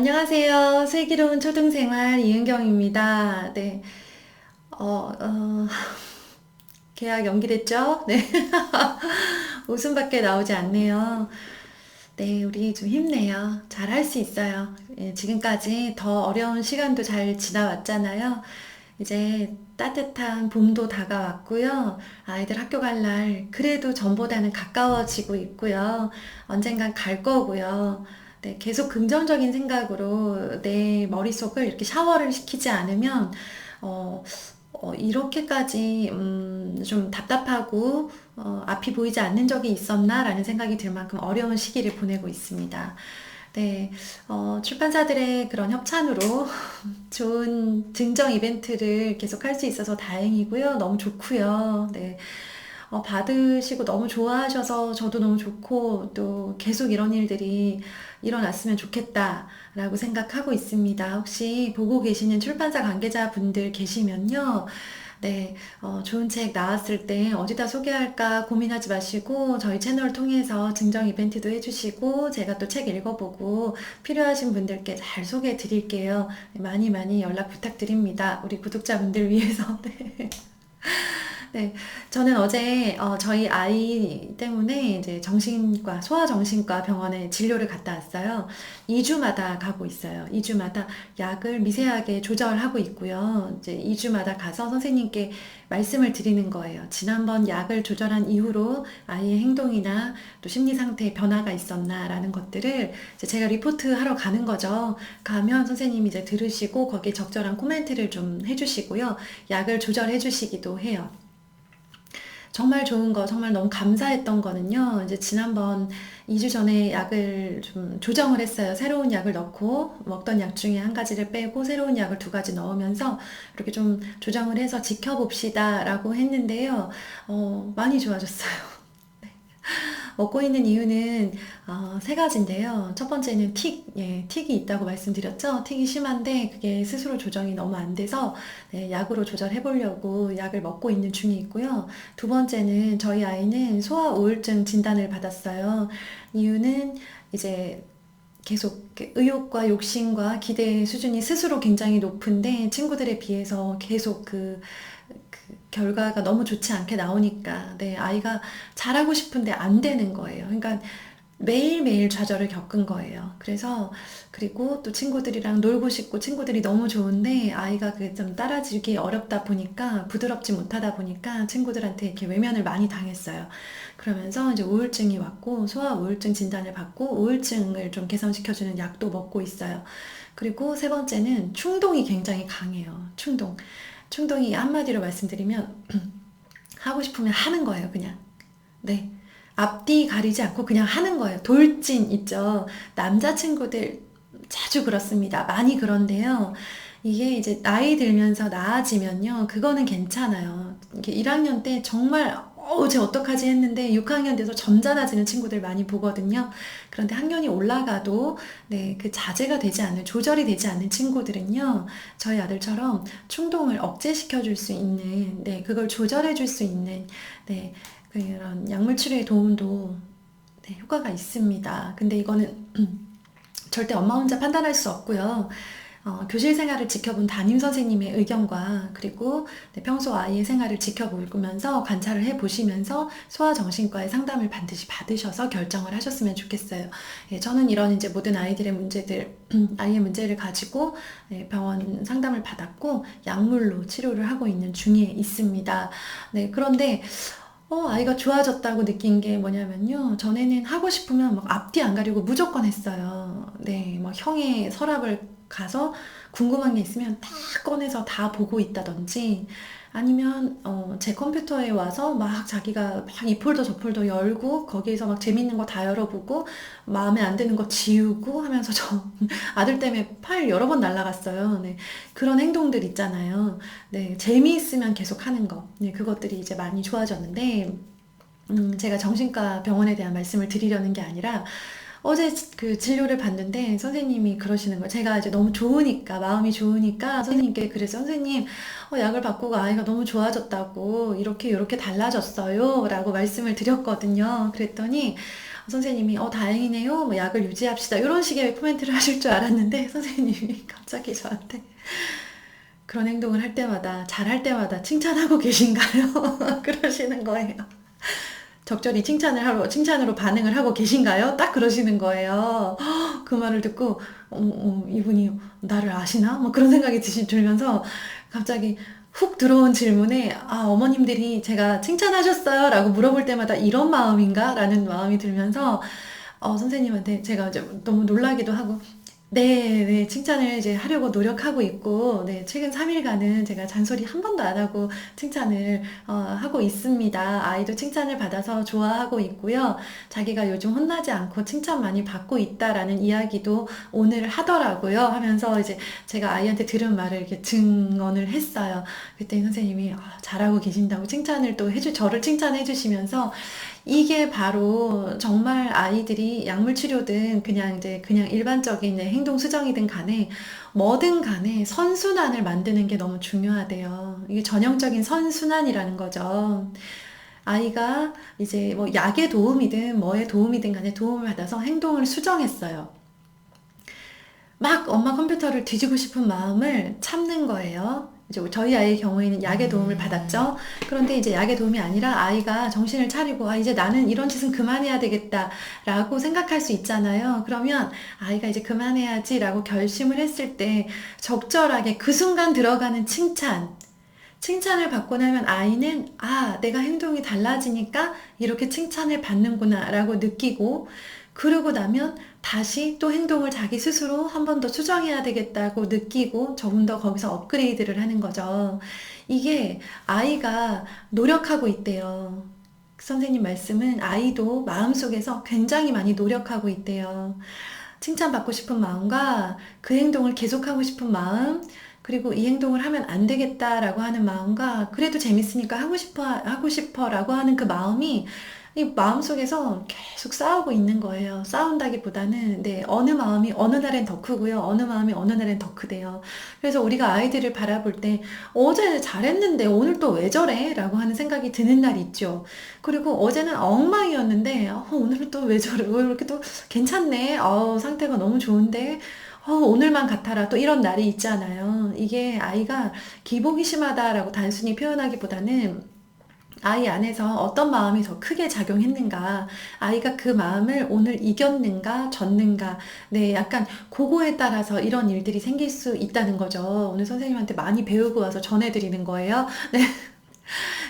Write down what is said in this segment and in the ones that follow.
안녕하세요. 슬기로운 초등생활 이은경입니다. 네. 어, 어, 계약 연기됐죠? 네. 웃음밖에 나오지 않네요. 네, 우리 좀 힘내요. 잘 할 수 있어요. 예, 지금까지 더 어려운 시간도 잘 지나왔잖아요. 이제 따뜻한 봄도 다가왔고요. 아이들 학교 갈 날 그래도 전보다는 가까워지고 있고요. 언젠간 갈 거고요. 네, 계속 긍정적인 생각으로 내 머릿속을 이렇게 샤워를 시키지 않으면, 어, 어, 이렇게까지, 음, 좀 답답하고, 어, 앞이 보이지 않는 적이 있었나라는 생각이 들 만큼 어려운 시기를 보내고 있습니다. 네, 어, 출판사들의 그런 협찬으로 좋은 증정 이벤트를 계속 할 수 있어서 다행이고요. 너무 좋고요. 네. 어, 받으시고 너무 좋아하셔서 저도 너무 좋고 또 계속 이런 일들이 일어났으면 좋겠다라고 생각하고 있습니다. 혹시 보고 계시는 출판사 관계자분들 계시면요. 네, 어, 좋은 책 나왔을 때 어디다 소개할까 고민하지 마시고 저희 채널 통해서 증정 이벤트도 해주시고 제가 또 책 읽어보고 필요하신 분들께 잘 소개해 드릴게요. 많이 많이 연락 부탁드립니다. 우리 구독자분들 위해서. 네. 네, 저는 어제 어, 저희 아이 때문에 이제 정신과 소아정신과 병원에 진료를 갔다 왔어요. 2주마다 가고 있어요. 2주마다 약을 미세하게 조절하고 있고요. 이제 2주마다 가서 선생님께 말씀을 드리는 거예요. 지난번 약을 조절한 이후로 아이의 행동이나 또 심리 상태에 변화가 있었나라는 것들을 제가 리포트 하러 가는 거죠. 가면 선생님이 이제 들으시고 거기에 적절한 코멘트를 좀 해주시고요. 약을 조절해 주시기도 해요. 정말 좋은 거, 정말 너무 감사했던 거는요. 이제 지난번 2주 전에 약을 좀 조정을 했어요. 새로운 약을 넣고 먹던 약 중에 한 가지를 빼고 새로운 약을 두 가지 넣으면서 이렇게 좀 조정을 해서 지켜봅시다 라고 했는데요. 어, 많이 좋아졌어요. 먹고 있는 이유는 어, 세 가지인데요. 첫 번째는 틱, 예, 틱이 있다고 말씀드렸죠. 틱이 심한데 그게 스스로 조정이 너무 안 돼서 네, 약으로 조절해 보려고 약을 먹고 있는 중이 있고요. 두 번째는 저희 아이는 소아 우울증 진단을 받았어요. 이유는 이제 계속 의욕과 욕심과 기대 수준이 스스로 굉장히 높은데 친구들에 비해서 계속 그, 그 결과가 너무 좋지 않게 나오니까 네, 아이가 잘하고 싶은데 안 되는 거예요. 그러니까 매일매일 좌절을 겪은 거예요. 그래서 그리고 또 친구들이랑 놀고 싶고 친구들이 너무 좋은데 아이가 그좀 따라주기 어렵다 보니까 부드럽지 못하다 보니까 친구들한테 이렇게 외면을 많이 당했어요. 그러면서 이제 우울증이 왔고 소아 우울증 진단을 받고 우울증을 좀 개선시켜주는 약도 먹고 있어요. 그리고 세 번째는 충동이 굉장히 강해요. 충동. 충동이 한마디로 말씀드리면 하고 싶으면 하는 거예요, 그냥. 네. 앞뒤 가리지 않고 그냥 하는 거예요. 돌진 있죠. 남자친구들 자주 그렇습니다. 많이 그런데요. 이게 이제 나이 들면서 나아지면요. 그거는 괜찮아요. 이게 1학년 때 정말 어우, 쟤 어떡하지 했는데 6학년 돼서 점잖아지는 친구들 많이 보거든요. 그런데 학년이 올라가도 네, 그 자제가 되지 않는, 조절이 되지 않는 친구들은요, 저희 아들처럼 충동을 억제시켜 줄 수 있는, 네, 그걸 조절해 줄 수 있는, 네, 그런 약물 치료의 도움도 네, 효과가 있습니다. 근데 이거는 절대 엄마 혼자 판단할 수 없고요. 어, 교실 생활을 지켜본 담임 선생님의 의견과 그리고 네, 평소 아이의 생활을 지켜보면서 관찰을 해 보시면서 소아정신과의 상담을 반드시 받으셔서 결정을 하셨으면 좋겠어요. 예, 저는 이런 이제 모든 아이들의 문제들, 아이의 문제를 가지고 네, 병원 상담을 받았고 약물로 치료를 하고 있는 중에 있습니다. 네, 그런데 어, 아이가 좋아졌다고 느낀 게 뭐냐면요. 전에는 하고 싶으면 막 앞뒤 안 가리고 무조건 했어요. 네, 뭐 형의 서랍을 가서 궁금한 게 있으면 다 꺼내서 다 보고 있다든지 아니면 어, 제 컴퓨터에 와서 막 자기가 막 이 폴더 저 폴더 열고 거기에서 막 재밌는 거 다 열어보고 마음에 안 드는 거 지우고 하면서 저 아들 때문에 파일 여러 번 날라갔어요. 네. 그런 행동들 있잖아요. 네. 재미있으면 계속 하는 거. 네. 그것들이 이제 많이 좋아졌는데 음, 제가 정신과 병원에 대한 말씀을 드리려는 게 아니라 어제 그 진료를 받는데 선생님이 그러시는 거예요. 제가 이제 너무 좋으니까, 마음이 좋으니까 선생님께 그래서 선생님, 어, 약을 바꾸고 아이가 너무 좋아졌다고, 이렇게, 이렇게 달라졌어요. 라고 말씀을 드렸거든요. 그랬더니, 선생님이 어 다행이네요. 뭐 약을 유지합시다. 이런 식의 코멘트를 하실 줄 알았는데 선생님이 갑자기 저한테 그런 행동을 할 때마다 잘할 때마다 칭찬하고 계신가요? 그러시는 거예요. 적절히 칭찬을 하러 칭찬으로 반응을 하고 계신가요? 딱 그러시는 거예요. 그 말을 듣고 어, 어, 이분이 나를 아시나? 뭐 그런 생각이 드시, 들면서 갑자기 훅 들어온 질문에 아 어머님들이 제가 칭찬하셨어요 라고 물어볼 때마다 이런 마음인가? 라는 마음이 들면서 어, 선생님한테 제가 이제 너무 놀라기도 하고 네, 네, 칭찬을 이제 하려고 노력하고 있고, 네, 최근 3일간은 제가 잔소리 한 번도 안 하고 칭찬을 어, 하고 있습니다. 아이도 칭찬을 받아서 좋아하고 있고요. 자기가 요즘 혼나지 않고 칭찬 많이 받고 있다라는 이야기도 오늘 하더라고요. 하면서 이제 제가 아이한테 들은 말을 이렇게 증언을 했어요. 그때 선생님이 아, 잘하고 계신다고 칭찬을 또 해주, 저를 칭찬해 주시면서 이게 바로 정말 아이들이 약물 치료든 그냥 이제 그냥 일반적인 행동 수정이든 간에 뭐든 간에 선순환을 만드는 게 너무 중요하대요. 이게 전형적인 선순환이라는 거죠. 아이가 이제 뭐 약의 도움이든 뭐의 도움이든 간에 도움을 받아서 행동을 수정했어요. 막 엄마 컴퓨터를 뒤지고 싶은 마음을 참는 거예요. 이제 저희 아이의 경우에는 약의 도움을 음. 받았죠. 그런데 이제 약의 도움이 아니라 아이가 정신을 차리고 아 이제 나는 이런 짓은 그만해야 되겠다라고 생각할 수 있잖아요. 그러면 아이가 이제 그만해야지라고 결심을 했을 때 적절하게 그 순간 들어가는 칭찬 칭찬을 받고 나면 아이는 아 내가 행동이 달라지니까 이렇게 칭찬을 받는구나라고 느끼고 그러고 나면 다시 또 행동을 자기 스스로 한 번 더 수정해야 되겠다고 느끼고 조금 더 거기서 업그레이드를 하는 거죠. 이게 아이가 노력하고 있대요. 선생님 말씀은 아이도 마음속에서 굉장히 많이 노력하고 있대요. 칭찬받고 싶은 마음과 그 행동을 계속하고 싶은 마음, 그리고 이 행동을 하면 안 되겠다라고 하는 마음과 그래도 재밌으니까 하고 싶어, 하고 싶어라고 하는 그 마음이 이 마음속에서 계속 싸우고 있는 거예요. 싸운다기보다는 네, 어느 마음이 어느 날엔 더 크고요. 어느 마음이 어느 날엔 더 크대요. 그래서 우리가 아이들을 바라볼 때 어제 잘했는데 오늘 또 왜 저래? 라고 하는 생각이 드는 날 있죠. 그리고 어제는 엉망이었는데 어, 오늘은 또 왜 저래? 왜 이렇게 또 괜찮네? 어, 상태가 너무 좋은데 어, 오늘만 같아라. 또 이런 날이 있잖아요. 이게 아이가 기복이 심하다라고 단순히 표현하기보다는 아이 안에서 어떤 마음이 더 크게 작용했는가, 아이가 그 마음을 오늘 이겼는가, 졌는가, 네, 약간 그거에 따라서 이런 일들이 생길 수 있다는 거죠. 오늘 선생님한테 많이 배우고 와서 전해드리는 거예요. 네.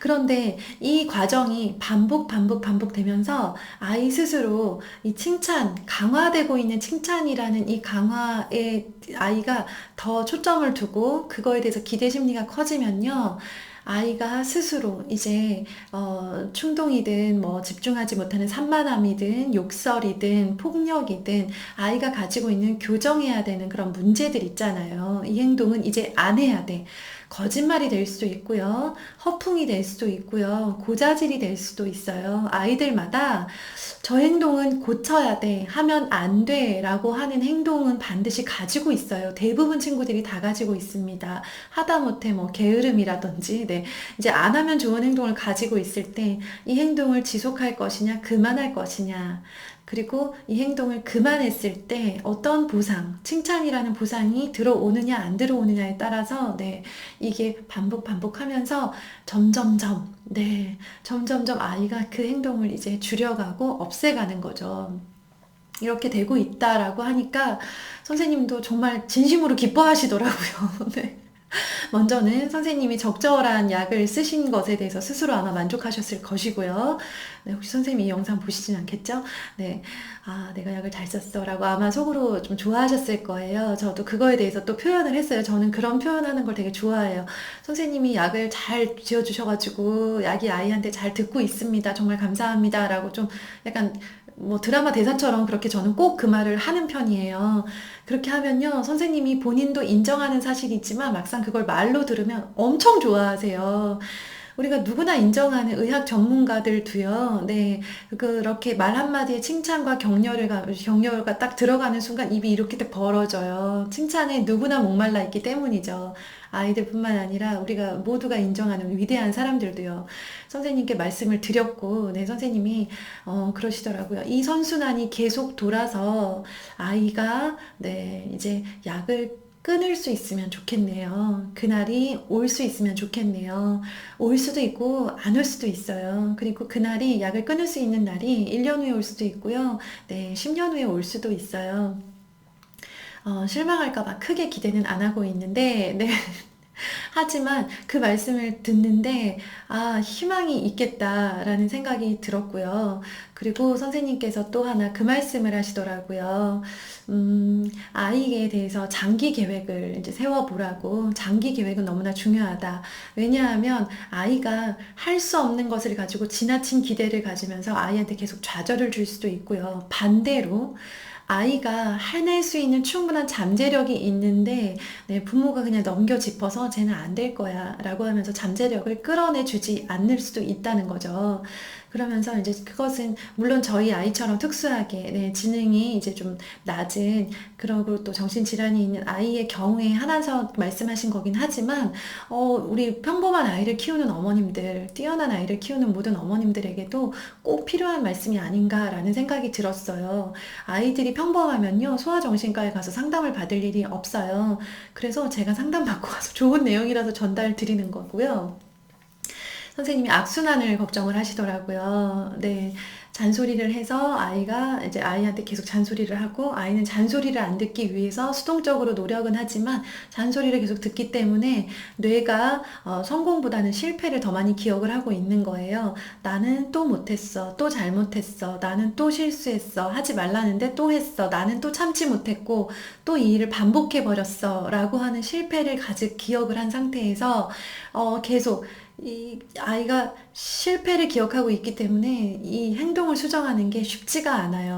그런데 이 과정이 반복, 반복, 반복되면서 아이 스스로 이 칭찬, 강화되고 있는 칭찬이라는 이 강화에 아이가 더 초점을 두고 그거에 대해서 기대 심리가 커지면요. 아이가 스스로 이제 어, 충동이든 뭐 집중하지 못하는 산만함이든 욕설이든 폭력이든 아이가 가지고 있는 교정해야 되는 그런 문제들 있잖아요. 이 행동은 이제 안 해야 돼. 거짓말이 될 수도 있고요. 허풍이 될 수도 있고요. 고자질이 될 수도 있어요. 아이들마다 저 행동은 고쳐야 돼. 하면 안 돼. 라고 하는 행동은 반드시 가지고 있어요. 대부분 친구들이 다 가지고 있습니다. 하다못해 뭐 게으름이라든지, 네. 이제 안 하면 좋은 행동을 가지고 있을 때 이 행동을 지속할 것이냐, 그만할 것이냐. 그리고 이 행동을 그만했을 때 어떤 보상, 칭찬이라는 보상이 들어오느냐 안 들어오느냐에 따라서 네, 이게 반복 반복하면서 점점점 네, 점점점 아이가 그 행동을 이제 줄여가고 없애가는 거죠. 이렇게 되고 있다라고 하니까 선생님도 정말 진심으로 기뻐하시더라고요. 네. 먼저는 선생님이 적절한 약을 쓰신 것에 대해서 스스로 아마 만족하셨을 것이고요. 네, 혹시 선생님이 이 영상 보시진 않겠죠? 네. 아, 내가 약을 잘 썼어. 라고 아마 속으로 좀 좋아하셨을 거예요. 저도 그거에 대해서 또 표현을 했어요. 저는 그런 표현하는 걸 되게 좋아해요. 선생님이 약을 잘 지어주셔가지고, 약이 아이한테 잘 듣고 있습니다. 정말 감사합니다. 라고 좀 약간 뭐 드라마 대사처럼 그렇게 저는 꼭 그 말을 하는 편이에요. 그렇게 하면요, 선생님이 본인도 인정하는 사실이지만 막상 그걸 말로 들으면 엄청 좋아하세요. 우리가 누구나 인정하는 의학 전문가들도요, 네, 그렇게 말 한마디에 칭찬과 격려를, 격려가 딱 들어가는 순간 입이 이렇게 딱 벌어져요. 칭찬에 누구나 목말라 있기 때문이죠. 아이들뿐만 아니라 우리가 모두가 인정하는 위대한 사람들도요. 선생님께 말씀을 드렸고, 네, 선생님이, 어, 그러시더라고요. 이 선순환이 계속 돌아서 아이가, 네, 이제 약을 끊을 수 있으면 좋겠네요. 그날이 올 수 있으면 좋겠네요. 올 수도 있고 안 올 수도 있어요. 그리고 그날이 약을 끊을 수 있는 날이 1년 후에 올 수도 있고요. 네, 10년 후에 올 수도 있어요. 어, 실망할까봐 크게 기대는 안 하고 있는데, 네. 하지만 그 말씀을 듣는데, 아, 희망이 있겠다라는 생각이 들었고요. 그리고 선생님께서 또 하나 그 말씀을 하시더라고요. 음, 아이에 대해서 장기 계획을 이제 세워보라고. 장기 계획은 너무나 중요하다. 왜냐하면 아이가 할 수 없는 것을 가지고 지나친 기대를 가지면서 아이한테 계속 좌절을 줄 수도 있고요. 반대로, 아이가 해낼 수 있는 충분한 잠재력이 있는데 네, 부모가 그냥 넘겨 짚어서 쟤는 안 될 거야 라고 하면서 잠재력을 끌어내 주지 않을 수도 있다는 거죠. 그러면서 이제 그것은 물론 저희 아이처럼 특수하게 네, 지능이 이제 좀 낮은 그러고 또 정신질환이 있는 아이의 경우에 하나서 말씀하신 거긴 하지만 어, 우리 평범한 아이를 키우는 어머님들 뛰어난 아이를 키우는 모든 어머님들에게도 꼭 필요한 말씀이 아닌가라는 생각이 들었어요. 아이들이 평범하면요 소아정신과에 가서 상담을 받을 일이 없어요. 그래서 제가 상담받고 가서 좋은 내용이라서 전달 드리는 거고요. 선생님이 악순환을 걱정을 하시더라고요. 네. 잔소리를 해서 아이가 이제 아이한테 계속 잔소리를 하고 아이는 잔소리를 안 듣기 위해서 수동적으로 노력은 하지만 잔소리를 계속 듣기 때문에 뇌가 어, 성공보다는 실패를 더 많이 기억을 하고 있는 거예요. 나는 또 못했어. 또 잘못했어. 나는 또 실수했어. 하지 말라는데 또 했어. 나는 또 참지 못했고 또 이 일을 반복해 버렸어. 라고 하는 실패를 가득 기억을 한 상태에서 어, 계속 이 아이가 실패를 기억하고 있기 때문에 이 행동을 수정하는 게 쉽지가 않아요.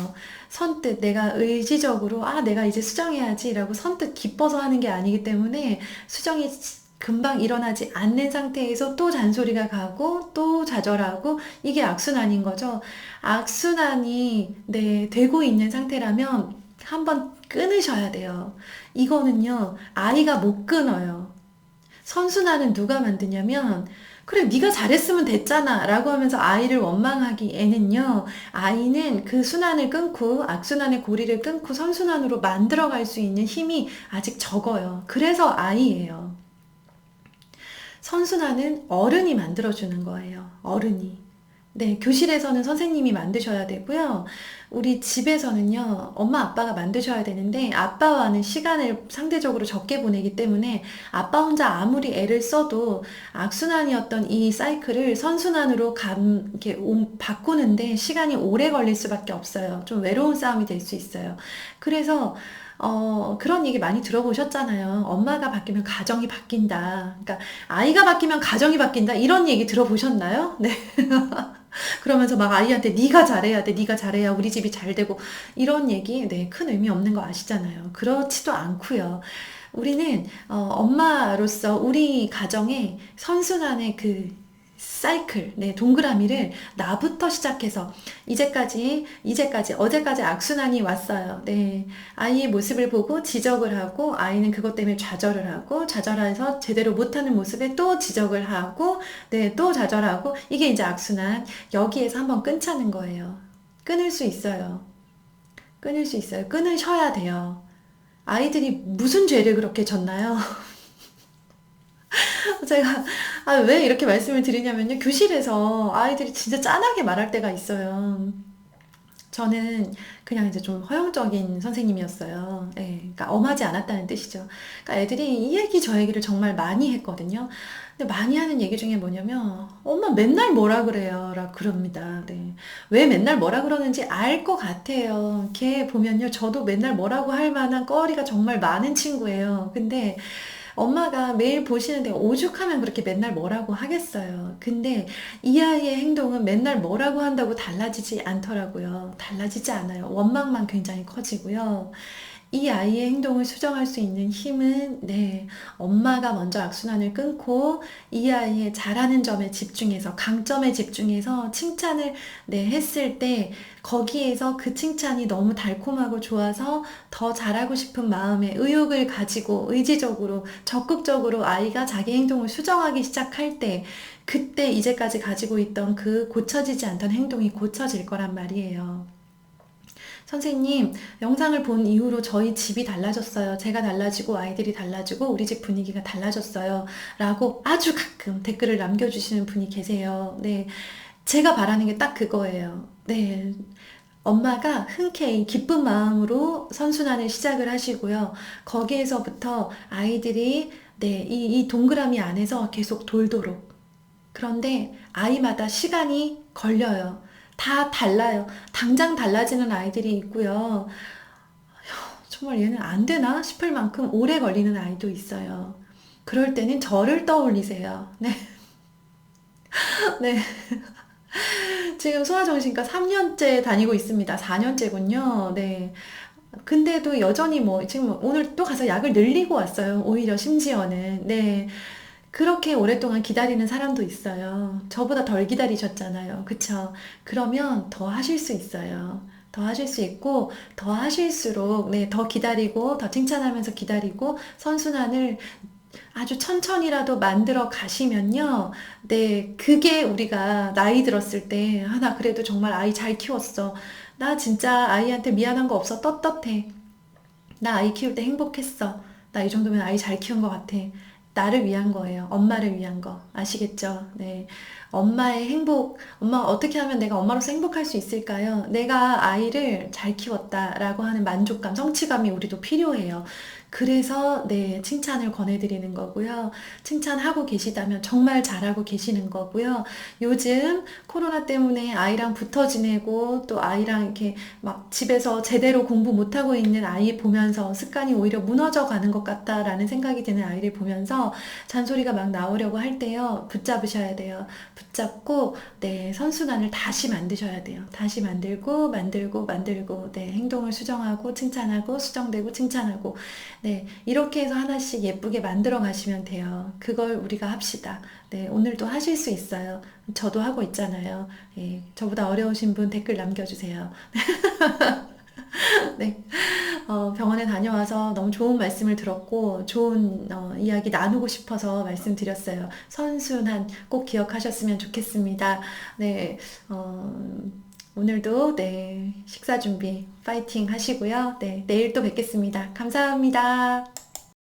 선뜻 내가 의지적으로 아 내가 이제 수정해야지라고 선뜻 기뻐서 하는 게 아니기 때문에 수정이 금방 일어나지 않는 상태에서 또 잔소리가 가고 또 좌절하고 이게 악순환인 거죠. 악순환이 네 되고 있는 상태라면 한번 끊으셔야 돼요. 이거는요 아이가 못 끊어요. 선순환은 누가 만드냐면 그래 네가 잘했으면 됐잖아. 라고 하면서 아이를 원망하기에는요 아이는 그 순환을 끊고 악순환의 고리를 끊고 선순환으로 만들어 갈 수 있는 힘이 아직 적어요. 그래서 아이예요. 선순환은 어른이 만들어주는 거예요. 어른이 네, 교실에서는 선생님이 만드셔야 되고요. 우리 집에서는요, 엄마 아빠가 만드셔야 되는데, 아빠와는 시간을 상대적으로 적게 보내기 때문에, 아빠 혼자 아무리 애를 써도 악순환이었던 이 사이클을 선순환으로 감, 이렇게 바꾸는데 시간이 오래 걸릴 수밖에 없어요. 좀 외로운 싸움이 될 수 있어요. 그래서, 어, 그런 얘기 많이 들어보셨잖아요. 엄마가 바뀌면 가정이 바뀐다. 그러니까, 아이가 바뀌면 가정이 바뀐다. 이런 얘기 들어보셨나요? 네. 그러면서 막 아이한테 네가 잘해야 돼, 네가 잘해야 우리 집이 잘 되고 이런 얘기 네, 큰 의미 없는 거 아시잖아요. 그렇지도 않고요. 우리는 어, 엄마로서 우리 가정의 선순환의 그 사이클, 네, 동그라미를 나부터 시작해서 이제까지, 이제까지, 어제까지 악순환이 왔어요. 네. 아이의 모습을 보고 지적을 하고, 아이는 그것 때문에 좌절을 하고, 좌절해서 제대로 못하는 모습에 또 지적을 하고, 네, 또 좌절하고, 이게 이제 악순환. 여기에서 한번 끊자는 거예요. 끊을 수 있어요. 끊을 수 있어요. 끊으셔야 돼요. 아이들이 무슨 죄를 그렇게 졌나요? 제가 아, 왜 이렇게 말씀을 드리냐면요. 교실에서 아이들이 진짜 짠하게 말할 때가 있어요. 저는 그냥 이제 좀 허용적인 선생님이었어요. 예, 그러니까 엄하지 않았다는 뜻이죠. 그러니까 애들이 이 얘기 저 얘기를 정말 많이 했거든요. 근데 많이 하는 얘기 중에 뭐냐면 엄마 맨날 뭐라 그래요 라 그럽니다. 네. 왜 맨날 뭐라 그러는지 알 것 같아요. 걔 보면요. 저도 맨날 뭐라고 할 만한 거리가 정말 많은 친구예요. 근데 엄마가 매일 보시는데 오죽하면 그렇게 맨날 뭐라고 하겠어요. 근데 이 아이의 행동은 맨날 뭐라고 한다고 달라지지 않더라고요. 달라지지 않아요. 원망만 굉장히 커지고요. 이 아이의 행동을 수정할 수 있는 힘은 네, 엄마가 먼저 악순환을 끊고 이 아이의 잘하는 점에 집중해서 강점에 집중해서 칭찬을 네, 했을 때 거기에서 그 칭찬이 너무 달콤하고 좋아서 더 잘하고 싶은 마음에 의욕을 가지고 의지적으로 적극적으로 아이가 자기 행동을 수정하기 시작할 때 그때 이제까지 가지고 있던 그 고쳐지지 않던 행동이 고쳐질 거란 말이에요. 선생님, 영상을 본 이후로 저희 집이 달라졌어요. 제가 달라지고 아이들이 달라지고 우리 집 분위기가 달라졌어요. 라고 아주 가끔 댓글을 남겨주시는 분이 계세요. 네. 제가 바라는 게 딱 그거예요. 네. 엄마가 흔쾌히 기쁜 마음으로 선순환을 시작을 하시고요. 거기에서부터 아이들이 네, 이, 이 동그라미 안에서 계속 돌도록. 그런데 아이마다 시간이 걸려요. 다 달라요. 당장 달라지는 아이들이 있고요. 정말 얘는 안 되나 싶을 만큼 오래 걸리는 아이도 있어요. 그럴 때는 저를 떠올리세요. 네. 네. 지금 소아정신과 3년째 다니고 있습니다. 4년째군요. 네. 근데도 여전히 뭐, 지금 오늘 또 가서 약을 늘리고 왔어요. 오히려 심지어는. 네. 그렇게 오랫동안 기다리는 사람도 있어요. 저보다 덜 기다리셨잖아요. 그쵸? 그러면 더 하실 수 있어요. 더 하실 수 있고, 더 하실수록, 네, 더 기다리고, 더 칭찬하면서 기다리고, 선순환을 아주 천천히라도 만들어 가시면요. 네, 그게 우리가 나이 들었을 때, 아, 나 그래도 정말 아이 잘 키웠어. 나 진짜 아이한테 미안한 거 없어. 떳떳해. 나 아이 키울 때 행복했어. 나 이 정도면 아이 잘 키운 것 같아. 나를 위한 거예요. 엄마를 위한 거. 아시겠죠? 네. 엄마의 행복, 엄마 어떻게 하면 내가 엄마로서 행복할 수 있을까요? 내가 아이를 잘 키웠다라고 하는 만족감, 성취감이 우리도 필요해요. 그래서 네, 칭찬을 권해드리는 거고요. 칭찬하고 계시다면 정말 잘하고 계시는 거고요. 요즘 코로나 때문에 아이랑 붙어 지내고 또 아이랑 이렇게 막 집에서 제대로 공부 못하고 있는 아이 보면서 습관이 오히려 무너져 가는 것 같다라는 생각이 드는 아이를 보면서 잔소리가 막 나오려고 할 때요. 붙잡으셔야 돼요. 붙잡고 네, 선순환을 다시 만드셔야 돼요. 다시 만들고 만들고 만들고 네, 행동을 수정하고 칭찬하고 수정되고 칭찬하고 네, 이렇게 해서 하나씩 예쁘게 만들어 가시면 돼요. 그걸 우리가 합시다. 네, 오늘도 하실 수 있어요. 저도 하고 있잖아요. 예, 저보다 어려우신 분 댓글 남겨주세요. 네. 어, 병원에 다녀와서 너무 좋은 말씀을 들었고, 좋은 어, 이야기 나누고 싶어서 말씀드렸어요. 선순한 꼭 기억하셨으면 좋겠습니다. 네. 어, 오늘도 네, 식사 준비 파이팅 하시고요. 네, 내일 또 뵙겠습니다. 감사합니다.